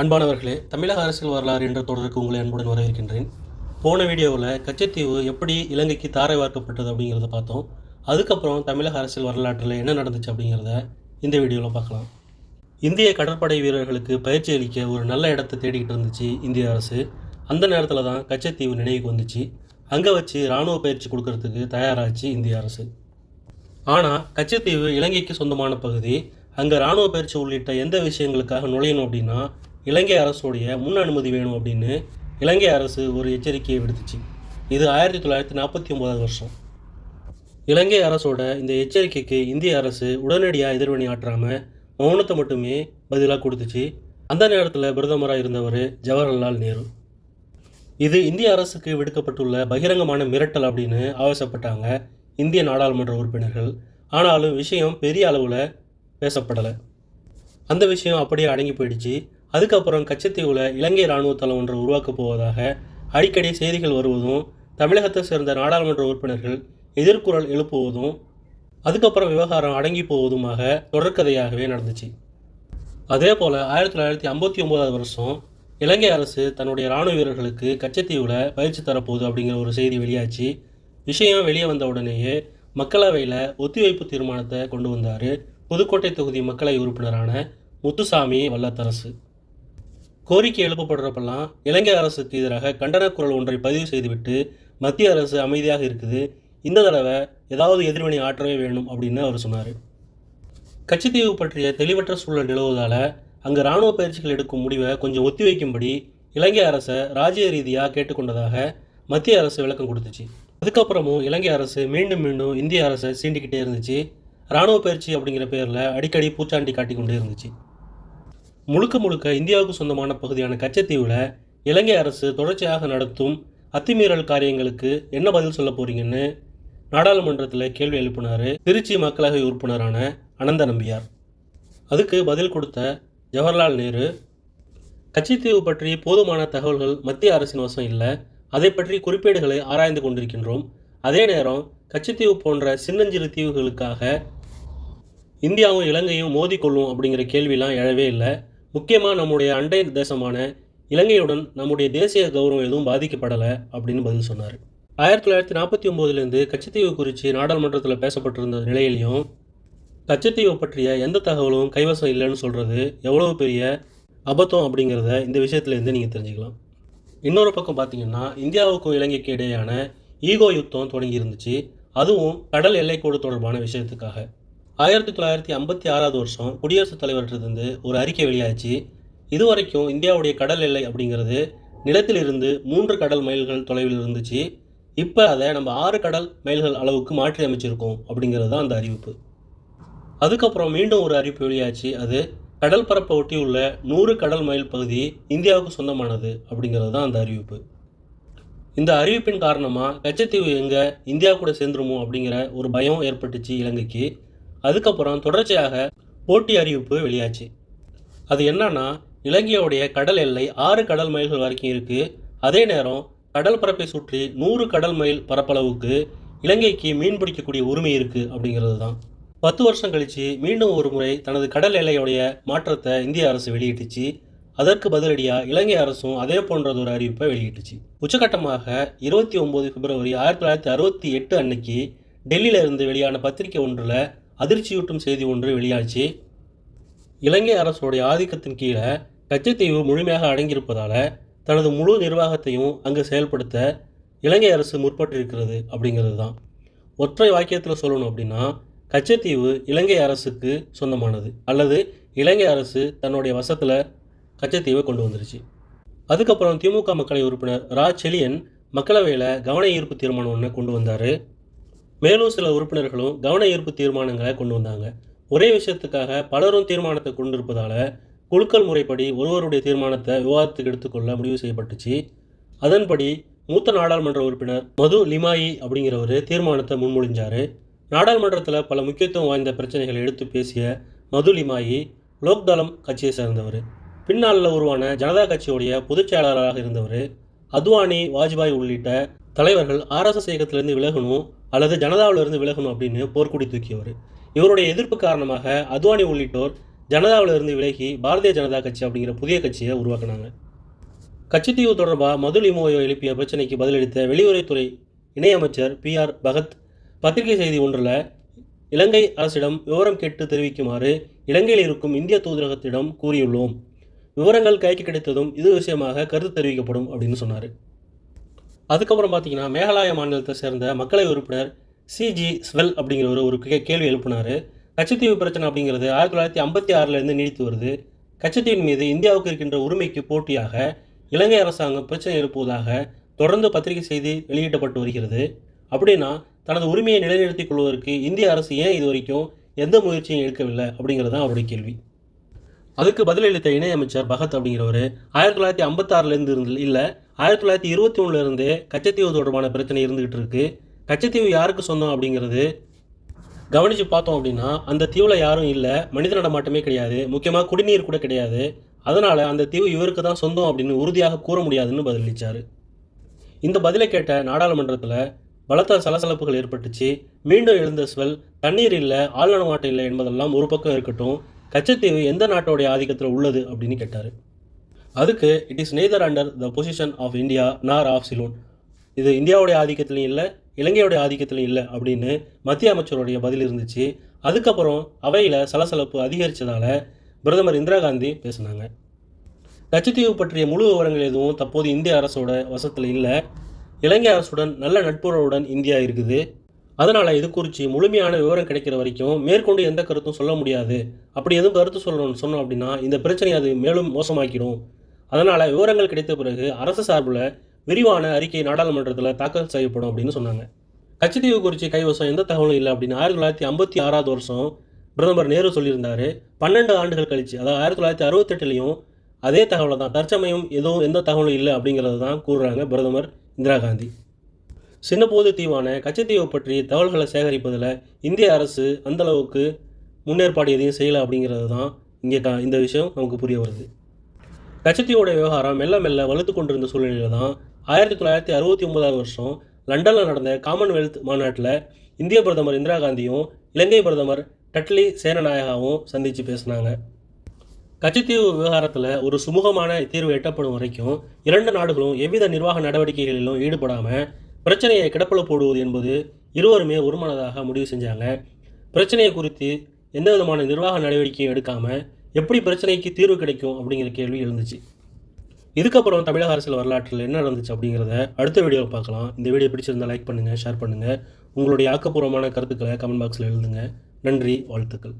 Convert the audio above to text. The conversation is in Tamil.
அன்பானவர்களே தமிழக அரசியல் வரலாறு என்ற தொடருக்கு உங்களை அன்புடன் வரவேற்கின்றேன். போன வீடியோவில் கச்சத்தீவு எப்படி இலங்கைக்கு தாரை வார்க்கப்பட்டது அப்படிங்கிறத பார்த்தோம். அதுக்கப்புறம் தமிழக அரசியல் வரலாற்றில் என்ன நடந்துச்சு அப்படிங்கிறத இந்த வீடியோவில் பார்க்கலாம். இந்திய கடற்படை வீரர்களுக்கு பயிற்சி அளிக்க ஒரு நல்ல இடத்தை தேடிக்கிட்டு இருந்துச்சு இந்திய அரசு. அந்த நேரத்தில் தான் கச்சத்தீவு நினைவுக்கு வந்துச்சு. அங்கே வச்சு இராணுவ பயிற்சி கொடுக்கறதுக்கு தயாராச்சு இந்திய அரசு. ஆனால் கச்சத்தீவு இலங்கைக்கு சொந்தமான பகுதி. அங்கே இராணுவ பயிற்சி உள்ளிட்ட எந்த விஷயங்களுக்காக நுழையணும் அப்படின்னா இலங்கை அரசுடைய முன் அனுமதி வேணும் அப்படின்னு இலங்கை அரசு ஒரு எச்சரிக்கையை விடுத்துச்சு. இது ஆயிரத்தி தொள்ளாயிரத்தி நாற்பத்தி ஒன்பதாவது வருஷம். இலங்கை அரசோட இந்த எச்சரிக்கைக்கு இந்திய அரசு உடனடியாக எதிர்வினை ஆற்றாமல் மௌனத்தை மட்டுமே பதிலாக கொடுத்துச்சு. அந்த நேரத்தில் பிரதமராக இருந்தவர் ஜவஹர்லால் நேரு. இது இந்திய அரசுக்கு விடுக்கப்பட்டுள்ள பகிரங்கமான மிரட்டல் அப்படின்னு ஆவேசப்பட்டாங்க இந்திய நாடாளுமன்ற உறுப்பினர்கள். ஆனாலும் விஷயம் பெரிய அளவில் பேசப்படலை. அந்த விஷயம் அப்படியே அடங்கி போயிடுச்சு. அதுக்கப்புறம் கச்சத்தீவில் இலங்கை இராணுவ தளம் ஒன்று உருவாக்கப் போவதாக அடிக்கடி செய்திகள் வருவதும் தமிழகத்தை சேர்ந்த நாடாளுமன்ற உறுப்பினர்கள் எதிர்குரல் எழுப்புவதும் அதுக்கப்புறம் விவகாரம் அடங்கி போவதுமாக தொடர்கதையாகவே நடந்துச்சு. அதே போல் ஆயிரத்தி தொள்ளாயிரத்தி ஐம்பத்தி ஒம்போதாவது வருஷம் இலங்கை அரசு தன்னுடைய இராணுவ வீரர்களுக்கு கச்சத்தீவில் பயிற்சி தரப்போகுது அப்படிங்கிற ஒரு செய்தி வெளியாச்சு. விஷயம் வெளியே வந்த உடனேயே மக்களவையில் ஒத்திவைப்பு தீர்மானத்தை கொண்டு வந்தார் புதுக்கோட்டை தொகுதி மக்களவை உறுப்பினரான முத்துசாமி வல்லத்தரசு. கோரிக்கை எழுப்பப்படுறப்பெல்லாம் இலங்கை அரசுக்கு எதிராக கண்டன குரல் ஒன்றை பதிவு செய்துவிட்டு மத்திய அரசு அமைதியாக இருக்குது. இந்த தடவை ஏதாவது எதிர்வினை ஆற்றவே வேணும் அப்படின்னு அவர் சொன்னார். கச்சித்தீவு பற்றிய தெளிவற்ற சூழல் நிலவுவதால் அங்கு இராணுவ பயிற்சிகள் எடுக்கும் முடிவை கொஞ்சம் ஒத்திவைக்கும்படி இலங்கை அரசை ராஜ்ய ரீதியாக கேட்டுக்கொண்டதாக மத்திய அரசு விளக்கம் கொடுத்துச்சு. அதுக்கப்புறமும் இலங்கை அரசு மீண்டும் மீண்டும் இந்திய அரசை சீண்டிக்கிட்டே இருந்துச்சு. இராணுவ பயிற்சி அப்படிங்கிற பேரில் அடிக்கடி பூச்சாண்டி காட்டிக் கொண்டே இருந்துச்சு. முழுக்க முழுக்க இந்தியாவுக்கு சொந்தமான பகுதியான கச்சத்தீவில் இலங்கை அரசு தொடர்ச்சியாக நடத்தும் அத்துமீறல் காரியங்களுக்கு என்ன பதில் சொல்ல போறீங்கன்னு நாடாளுமன்றத்தில் கேள்வி எழுப்பினார் திருச்சி மக்களவை உறுப்பினரான அனந்த நம்பியார் அதுக்கு பதில் கொடுத்த ஜவஹர்லால் நேரு கச்சித்தீவு பற்றி போதுமான தகவல்கள் மத்திய அரசின் வசம் இல்லை அதை பற்றி குறிப்பேடுகளை ஆராய்ந்து கொண்டிருக்கின்றோம். அதே நேரம் கச்சத்தீவு போன்ற சின்னஞ்சிறு தீவுகளுக்காக இந்தியாவும் இலங்கையும் மோதிக்கொள்ளும் அப்படிங்கிற கேள்விலாம் எழவே இல்லை. முக்கியமாக நம்முடைய அண்டை தேசமான இலங்கையுடன் நம்முடைய தேசிய கௌரவம் எதுவும் பாதிக்கப்படலை அப்படின்னு பதில் சொன்னார். ஆயிரத்தி தொள்ளாயிரத்தி நாற்பத்தி ஒம்போதுலேருந்து கச்சத்தீவு குறித்து நாடாளுமன்றத்தில் பேசப்பட்டிருந்த நிலையிலையும் கச்சத்தீவை பற்றிய எந்த தகவலும் கைவசம் இல்லைன்னு சொல்கிறது எவ்வளோ பெரிய அபத்தம் அப்படிங்கிறத இந்த விஷயத்துலேருந்து நீங்கள் தெரிஞ்சுக்கலாம். இன்னொரு பக்கம் பார்த்தீங்கன்னா இந்தியாவுக்கும் இலங்கைக்கு இடையேயான ஈகோ யுத்தம் தொடங்கி இருந்துச்சு அதுவும் கடல் எல்லைக்கோடு தொடர்பான விஷயத்துக்காக. ஆயிரத்தி தொள்ளாயிரத்தி ஐம்பத்தி ஆறாவது வருஷம் குடியரசுத் தலைவர்கிட்டருந்து ஒரு அறிக்கை வெளியாச்சு இதுவரைக்கும் இந்தியாவுடைய கடல் எல்லை அப்படிங்கிறது நிலத்திலிருந்து மூன்று கடல் மைல்கள் தொலைவில் இருந்துச்சு. இப்போ அதை நம்ம ஆறு கடல் மைல்கள் அளவுக்கு மாற்றி அமைச்சிருக்கோம் அப்படிங்கிறது தான் அந்த அறிவிப்பு. அதுக்கப்புறம் மீண்டும் ஒரு அறிவிப்பு வெளியாச்சு அது கடல் பரப்பை ஒட்டி உள்ள நூறு கடல் மைல் பகுதி இந்தியாவுக்கு சொந்தமானது அப்படிங்கிறது தான் அந்த அறிவிப்பு. இந்த அறிவிப்பின் காரணமாக கச்சத்தீவு எங்கே இந்தியா கூட சேர்ந்துருமோ அப்படிங்கிற ஒரு பயம் ஏற்பட்டுச்சு இலங்கைக்கு. அதுக்கப்புறம் தொடர்ச்சியாக போட்டி அறிவிப்பு வெளியாச்சு. அது என்னன்னா இலங்கையோடைய கடல் எல்லை ஆறு கடல் மைல்கள் வரைக்கும் இருக்குது அதே நேரம் கடல் பரப்பை சுற்றி நூறு கடல் மைல் பரப்பளவுக்கு இலங்கைக்கு மீன் பிடிக்கக்கூடிய உரிமை இருக்குது அப்படிங்கிறது தான் பத்து வருஷம் கழித்து மீண்டும் ஒரு முறை தனது கடல் எல்லையுடைய மாற்றத்தை இந்திய அரசு வெளியிட்டுச்சு. அதற்கு பதிலடியாக இலங்கை அரசும் அதே போன்றது ஒரு அறிவிப்பை வெளியிட்டுச்சு. உச்சகட்டமாக இருபத்தி ஒம்பது பிப்ரவரி ஆயிரத்தி தொள்ளாயிரத்தி அறுபத்தி எட்டு அன்னைக்கு டெல்லியிலிருந்து வெளியான பத்திரிகை ஒன்றில் அதிர்ச்சியூட்டும் செய்தி ஒன்று வெளியாச்சு. இலங்கை அரசுடைய ஆதிக்கத்தின் கீழே கச்சத்தீவு முழுமையாக அடங்கியிருப்பதால் தனது முழு நிர்வாகத்தையும் அங்கு செயல்படுத்த இலங்கை அரசு முற்பட்டிருக்கிறது அப்படிங்கிறது தான் ஒற்றை வாக்கியத்தில் சொல்லணும் அப்படின்னா கச்சத்தீவு இலங்கை அரசுக்கு சொந்தமானது. அல்லது இலங்கை அரசு தன்னுடைய வசத்தில் கச்சத்தீவை கொண்டு வந்துருச்சு. அதுக்கப்புறம் திமுக மக்களவை உறுப்பினர் ரா. செலியன் மக்களவையில் கவன ஈர்ப்பு தீர்மானம் ஒன்று கொண்டு வந்தார். மேலும் சில உறுப்பினர்களும் கவன ஈர்ப்பு தீர்மானங்களை கொண்டு வந்தாங்க. ஒரே விஷயத்துக்காக பலரும் தீர்மானத்தை கொண்டிருப்பதால் குழுக்கள் முறைப்படி ஒருவருடைய தீர்மானத்தை விவாதத்துக்கு எடுத்துக்கொள்ள முடிவு செய்யப்பட்டுச்சு. அதன்படி மூத்த நாடாளுமன்ற உறுப்பினர் மது லிமாயி அப்படிங்கிறவர் தீர்மானத்தை முன்மொழிஞ்சார். நாடாளுமன்றத்தில் பல முக்கியத்துவம் வாய்ந்த பிரச்சனைகளை எடுத்து பேசிய மது லிமாயி லோக்தளம் கட்சியை சேர்ந்தவர். பின்னாளில் உருவான ஜனதா கட்சியுடைய பொதுச் செயலாளராக இருந்தவர். அத்வானி வாஜ்பாய் உள்ளிட்ட தலைவர்கள் ஆர்எஸ்எஸ் இயக்கத்திலிருந்து விலகணும் அல்லது ஜனதாவிலிருந்து விலகணும் அப்படின்னு போர்க்குடி தூக்கியவர். இவருடைய எதிர்ப்பு காரணமாக அத்வானி உள்ளிட்டோர் ஜனதாவிலிருந்து விலகி பாரதிய ஜனதா கட்சி அப்படிங்கிற புதிய கட்சியை உருவாக்குனாங்க. கட்சித்தீவு தொடர்பாக மது லிமோயோ எழுப்பிய பிரச்சனைக்கு பதிலளித்த வெளியுறவுத்துறை இணையமைச்சர் பி ஆர் பகத் பத்திரிகை செய்தி ஒன்றில் இலங்கை அரசிடம் விவரம் கேட்டு தெரிவிக்குமாறு இலங்கையில் இருக்கும் இந்திய தூதரகத்திடம் கூறியுள்ளோம். விவரங்கள் கைக்கு கிடைத்ததும் இது விஷயமாக கருத்து தெரிவிக்கப்படும் அப்படின்னு சொன்னார். அதுக்கப்புறம் பார்த்தீங்கன்னா மேகாலய மாநிலத்தை சேர்ந்த மக்களவை உறுப்பினர் சிஜி ஸ்வெல் அப்படிங்கிறவர் ஒரு கேள்வி எழுப்பினார். கச்சத்தீவு பிரச்சனை அப்படிங்கிறது ஆயிரத்தி தொள்ளாயிரத்தி ஐம்பத்தி ஆறிலிருந்து நீடித்து வருது. கச்சத்தீவின் மீது இந்தியாவுக்கு இருக்கின்ற உரிமைக்கு போட்டியாக இலங்கை அரசாங்கம் பிரச்சனை எழுப்புவதாக தொடர்ந்து பத்திரிகை செய்தி வெளியிடப்பட்டு வருகிறது. அப்படின்னா தனது உரிமையை நிலைநிறுத்திக் கொள்வதற்கு இந்திய அரசு ஏன் இது வரைக்கும் எந்த முயற்சியும் எடுக்கவில்லை அப்படிங்கிறது தான் அவருடைய கேள்வி. அதுக்கு பதிலளித்த இணையமைச்சர் பகத் அப்படிங்கிறவர் ஆயிரத்தி தொள்ளாயிரத்தி ஐம்பத்தாறுலேருந்து இருந்து இல்லை ஆயிரத்தி தொள்ளாயிரத்தி இருபத்தி ஒன்றுலேருந்தே கச்சத்தீவு தொடர்பான பிரச்சனை இருந்துகிட்டு இருக்கு கச்சத்தீவு யாருக்கு சொந்தம் அப்படிங்கிறது கவனித்து பார்த்தோம் அப்படின்னா அந்த தீவில் யாரும் இல்லை. மனித நடமாட்டமே கிடையாது. முக்கியமாக குடிநீர் கூட கிடையாது. அதனால் அந்த தீவு இவருக்கு தான் சொந்தம் அப்படின்னு உறுதியாக கூற முடியாதுன்னு பதிலளித்தார் இந்த பதிலை கேட்ட நாடாளுமன்றத்தில் பலத்த சலசலப்புகள் ஏற்பட்டுச்சு. மீண்டும் எழுந்த ஸ்வெல் தண்ணீர் இல்லை ஆழ்நடமாட்டம் இல்லை என்பதெல்லாம் ஒரு பக்கம் இருக்கட்டும். கச்சத்தீவு எந்த நாட்டோடைய ஆதிக்கத்தில் உள்ளது அப்படின்னு கேட்டார். அதுக்கு it is neither under the position of India nor of Ceylon இது இந்தியாவுடைய ஆதிக்கத்திலையும் இல்லை இலங்கையுடைய ஆதிக்கத்திலையும் இல்லை அப்படின்னு மத்திய அமைச்சருடைய பதில் இருந்துச்சு. அதுக்கப்புறம் அவையில் சலசலப்பு அதிகரித்ததால் பிரதமர் இந்திரா காந்தி பேசினாங்க. லட்சத்தீவு பற்றிய முழு விவரங்கள் எதுவும் தற்போது இந்திய அரசோட வசத்தில் இல்லை. இலங்கை அரசுடன் நல்ல நட்புறவுடன் இந்தியா இருக்குது. அதனால் இது குறித்து முழுமையான விவரம் கிடைக்கிற வரைக்கும் மேற்கொண்டு எந்த கருத்தும் சொல்ல முடியாது. அப்படி எதுவும் கருத்து சொல்லணும்னு சொன்னோம் அப்படின்னா இந்த பிரச்சனையை அது மேலும் மோசமாக்கிடும். அதனால் விவரங்கள் கிடைத்த பிறகு அரசு சார்பில் விரிவான அறிக்கை நாடாளுமன்றத்தில் தாக்கல் செய்யப்படும் அப்படின்னு சொன்னாங்க. கச்சத்தீவு குறித்து கைவசம் எந்த தகவலும் இல்லை அப்படின்னு ஆயிரத்தி தொள்ளாயிரத்தி ஐம்பத்தி ஆறாவது வருஷம் பிரதமர் நேரு சொல்லியிருந்தார். பன்னெண்டு ஆண்டுகள் கழிச்சு அதாவது ஆயிரத்தி தொள்ளாயிரத்தி அறுபத்தெட்டுலேயும் அதே தகவலை தான் தற்சமயம் எதுவும் எந்த தகவலும் இல்லை அப்படிங்கிறது தான் கூறுறாங்க பிரதமர் இந்திரா காந்தி. சின்னப்போது தீவான கச்சத்தீவை பற்றி தகவல்களை சேகரிப்பதில் இந்திய அரசு அந்த அளவுக்கு முன்னேற்பாடு எதையும் செய்யலை அப்படிங்கிறது தான் இங்கே இந்த விஷயம் நமக்கு புரிய வருது. கச்சத்தீவோட விவகாரம் மெல்ல மெல்ல வலுத்து கொண்டிருந்த சூழ்நிலையில் தான் ஆயிரத்தி தொள்ளாயிரத்தி அறுபத்தி ஒன்பதாவது வருஷம் லண்டனில் நடந்த காமன்வெல்த் மாநாட்டில் இந்திய பிரதமர் இந்திரா காந்தியும் இலங்கை பிரதமர் டட்லி சேனநாயகாவும் சந்தித்து பேசினாங்க. கச்சத்தீவு விவகாரத்தில் ஒரு சுமூகமான தீர்வு எட்டப்படும் வரைக்கும் இரண்டு நாடுகளும் எவ்வித நிர்வாக நடவடிக்கைகளிலும் ஈடுபடாமல் பிரச்சனையை கிடப்பில் போடுவது என்பது இருவருமே ஒருமனதாக முடிவு செஞ்சாங்க. பிரச்சனையை குறித்து எந்த விதமான நிர்வாக நடவடிக்கையும் எடுக்காமல் எப்படி பிரச்சனைக்கு தீர்வு கிடைக்கும் அப்படிங்கிற கேள்வி இருந்துச்சு இதுக்கப்புறம் தமிழக அரசியல் வரலாற்றில் என்ன நடந்துச்சு அப்படிங்கிறத அடுத்த வீடியோவில் பார்க்கலாம். இந்த வீடியோ பிடிச்சிருந்தால் லைக் பண்ணுங்கள் ஷேர் பண்ணுங்கள் உங்களுடைய ஆக்கப்பூர்வமான கருத்துக்களை கமெண்ட் பாக்ஸில் எழுதுங்க. நன்றி வாழ்த்துக்கள்.